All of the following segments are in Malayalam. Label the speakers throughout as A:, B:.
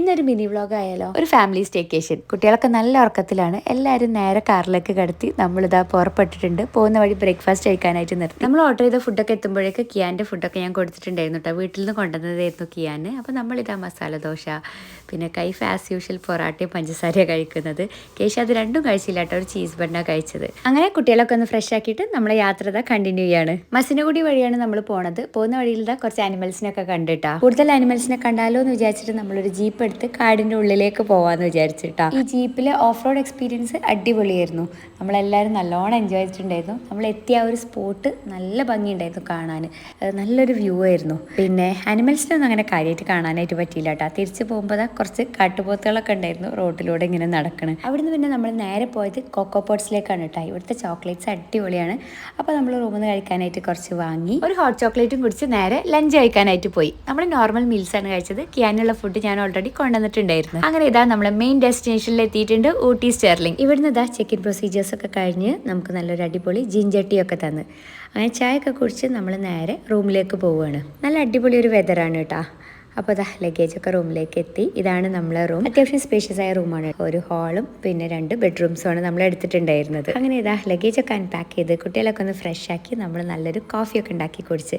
A: ഇന്നൊരു മിനി വ്ളോഗ് ആയാലോ? ഒരു ഫാമിലി സ്റ്റേക്കേഷൻ കുട്ടികളൊക്കെ നല്ല ഉറക്കത്തിലാണ്. എല്ലാവരും നേരെ കാറിലേക്ക് കടത്തി നമ്മളിതാ പുറപ്പെട്ടിട്ടുണ്ട്. പോകുന്ന വഴി ബ്രേക്ക്ഫാസ്റ്റ് കഴിക്കാനായിട്ട് നിർത്തി. നമ്മൾ ഓർഡർ ചെയ്ത ഫുഡൊക്കെ എത്തുമ്പോഴേക്ക് കിയാന്റെ ഫുഡൊക്കെ ഞാൻ കൊടുത്തിട്ടുണ്ടായിരുന്നു കേട്ടോ വീട്ടിൽ നിന്ന് കൊണ്ടുവന്നതായിരുന്നു കിയാന്. അപ്പോൾ നമ്മളിതാ മസാല ദോശ പിന്നെ കൈഫ് ആസ് യൂഷ്വൽ പൊറാട്ടയും പഞ്ചസാരയാണ് കഴിക്കുന്നത്. കേശ അത് രണ്ടും കഴിച്ചില്ല കേട്ടോ ഒരു ചീസ് ബണ്ണ കഴിച്ചത്. അങ്ങനെ കുട്ടികളൊക്കെ ഒന്ന് ഫ്രഷ് ആക്കിയിട്ട് നമ്മളെ യാത്ര കണ്ടിന്യൂ ചെയ്യാണ്. മസിനുകൂടി വഴിയാണ് നമ്മൾ പോണത്. പോകുന്ന വഴിയിൽ ഇതാ കുറച്ച് ആനിമൽസിനൊക്കെ കണ്ടിട്ടാ. കൂടുതൽ ആനിമൽസിനെ കണ്ടാലോ എന്ന് വിചാരിച്ചിട്ട് നമ്മളൊരു ജീപ്പ് എടുത്ത് കാടിന്റെ ഉള്ളിലേക്ക് പോവാന്ന് വിചാരിച്ചിട്ടാ. ഈ ജീപ്പിലെ ഓഫ് റോഡ് എക്സ്പീരിയൻസ് അടിപൊളിയായിരുന്നു. നമ്മളെല്ലാവരും നല്ലോണം എൻജോയ് ചെയ്തിട്ടുണ്ടായിരുന്നു. നമ്മൾ എത്തിയ ആ ഒരു സ്പോട്ട് നല്ല ഭംഗിയുണ്ടായിരുന്നു കാണാൻ നല്ലൊരു വ്യൂ ആയിരുന്നു. പിന്നെ അനിമൽസിനൊന്നും അങ്ങനെ കാര്യമായിട്ട് കാണാനായിട്ട് പറ്റിയില്ല കേട്ടോ തിരിച്ചു പോകുമ്പോൾ കുറച്ച് കാട്ടുപോത്തുകളൊക്കെ ഉണ്ടായിരുന്നു റോഡിലൂടെ ഇങ്ങനെ നടക്കണം. അവിടുന്ന് പിന്നെ നമ്മൾ നേരെ പോയത് കൊക്കോ പോട്ട്സിലേക്കാണ് കേട്ടോ ഇവിടുത്തെ ചോക്ലേറ്റ്സ് അടിപൊളിയാണ്. അപ്പോൾ നമ്മൾ റൂമിൽ നിന്ന് കഴിക്കാനായിട്ട് കുറച്ച് വാങ്ങി ഒരു ഹോട്ട് ചോക്ലേറ്റും കുടിച്ച് നേരെ ലഞ്ച് കഴിക്കാനായിട്ട് പോയി. നമ്മൾ നോർമൽ മീൽസ് ആണ് കഴിച്ചത്. കിയാനുള്ള ഫുഡ് ഞാൻ ഓൾറെഡി കൊണ്ടുവന്നിട്ടുണ്ടായിരുന്നു. അങ്ങനെ ഇതാ നമ്മളെ മെയിൻ ഡെസ്റ്റിനേഷനിൽ എത്തിയിട്ടുണ്ട് ഊട്ടി സ്റ്റെർലിംഗ്. ഇവിടുന്ന് ഇതാ ചെക്ക് ഇൻ പ്രൊസീജിയേഴ്സ് ഒക്കെ കഴിഞ്ഞ് നമുക്ക് നല്ലൊരു അടിപൊളി ജിഞ്ചട്ടിയൊക്കെ തന്ന്. അങ്ങനെ ചായ ഒക്കെ കുടിച്ച് നമ്മൾ നേരെ റൂമിലേക്ക് പോവുകയാണ് നല്ല അടിപൊളി ഒരു വെതറാണ് കേട്ടോ. അപ്പോൾ അതാ ലഗേജ് ഒക്കെ റൂമിലേക്ക് എത്തി. ഇതാണ് നമ്മളെ റൂം അത്യാവശ്യം സ്പേഷ്യസ് ആയ റൂമാണ് ഒരു ഹാളും പിന്നെ രണ്ട് ബെഡ്റൂംസും ആണ് നമ്മൾ എടുത്തിട്ടുണ്ടായിരുന്നത്. അങ്ങനെ ഇതാ ലഗേജ് ഒക്കെ അൺപാക്ക് ചെയ്ത് കുട്ടികളൊക്കെ ഒന്ന് ഫ്രഷ് ആക്കി നമ്മൾ നല്ലൊരു കോഫിയൊക്കെ ഉണ്ടാക്കി കുടിച്ച്.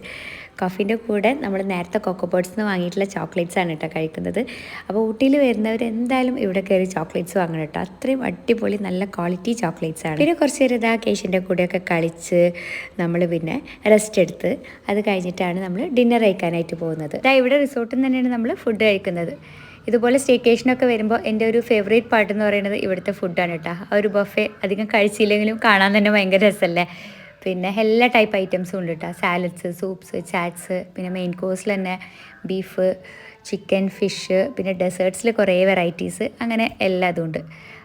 A: കോഫീന്റെ കൂടെ നമ്മൾ നേരത്തെ കൊക്കോ ബോട്ട്സ് നിന്ന് വാങ്ങിയിട്ടുള്ള ചോക്ലേറ്റ്സ് ആണ് കേട്ടോ കഴിക്കുന്നത്. അപ്പോൾ ഊട്ടിയിൽ വരുന്നവർ എന്തായാലും ഇവിടെ കയറി ചോക്ലേറ്റ്സ് വാങ്ങണം കേട്ടോ. അത്രയും അടിപൊളി നല്ല ക്വാളിറ്റി ചോക്ലേറ്റ്സ് ആണ്. പിന്നെ കുറച്ച് നേരം ഇതാ കേശിന്റെ കൂടെയൊക്കെ കളിച്ച് നമ്മൾ പിന്നെ റെസ്റ്റ് എടുത്ത് അത് കഴിഞ്ഞിട്ടാണ് നമ്മൾ ഡിന്നർ കഴിക്കാനായിട്ട് പോകുന്നത്. ഇതാ ഇവിടെ റിസോർട്ടിൽ തന്നെയാണ് നമ്മൾ ഫുഡ് കഴിക്കുന്നത്. ഇതുപോലെ സ്റ്റേക്കേഷനൊക്കെ വരുമ്പോൾ എന്റെ ഒരു ഫേവറേറ്റ് പാർട്ട് എന്ന് പറയുന്നത് ഇവിടുത്തെ ഫുഡാണ് കേട്ടോ ആ ഒരു ബഫേ അധികം കഴിച്ചില്ലെങ്കിലും കാണാൻ തന്നെ ഭയങ്കര രസമല്ലേ പിന്നെ എല്ലാ ടൈപ്പ് ഐറ്റംസും ഉണ്ട് കേട്ടോ സാലഡ്സ് സൂപ്സ് ചാറ്റ്സ് പിന്നെ മെയിൻ കോഴ്സിൽ തന്നെ ബീഫ് ചിക്കൻ ഫിഷ് പിന്നെ ഡെസേർട്സിൽ കുറേ വെറൈറ്റീസ് അങ്ങനെ എല്ലാതും ഉണ്ട്.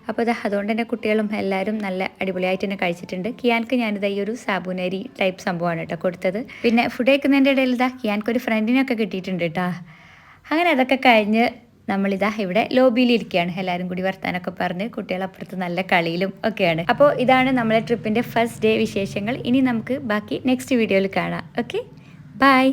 A: അപ്പോൾ ഇത് അതുകൊണ്ട് തന്നെ കുട്ടികളും എല്ലാവരും നല്ല അടിപൊളിയായിട്ട് തന്നെ കഴിച്ചിട്ടുണ്ട്. കിയാൻക്ക് ഞാനിതാ ഈ ഒരു സാബുനരി ടൈപ്പ് സംഭവമാണ് കേട്ടോ കൊടുത്തത്. പിന്നെ ഫുഡ് കഴിക്കുന്നതിന്റെ ഇടയിൽ ഇതാ കിയാൻക്ക് ഒരു ഫ്രണ്ടിനൊക്കെ കിട്ടിയിട്ടുണ്ട് കേട്ടോ അങ്ങനെ അതൊക്കെ കഴിഞ്ഞ് നമ്മളിതാ ഇവിടെ ലോബിയിൽ ഇരിക്കുകയാണ് എല്ലാവരും കൂടി വർത്താനൊക്കെ പറഞ്ഞ് കുട്ടികൾ അപ്പുറത്ത് നല്ല കളിയിലും ഒക്കെയാണ്. അപ്പോൾ ഇതാണ് നമ്മളെ ട്രിപ്പിന്റെ ഫസ്റ്റ് ഡേ വിശേഷങ്ങൾ. ഇനി നമുക്ക് ബാക്കി നെക്സ്റ്റ് വീഡിയോയിൽ കാണാം. ഓക്കെ? ബൈ.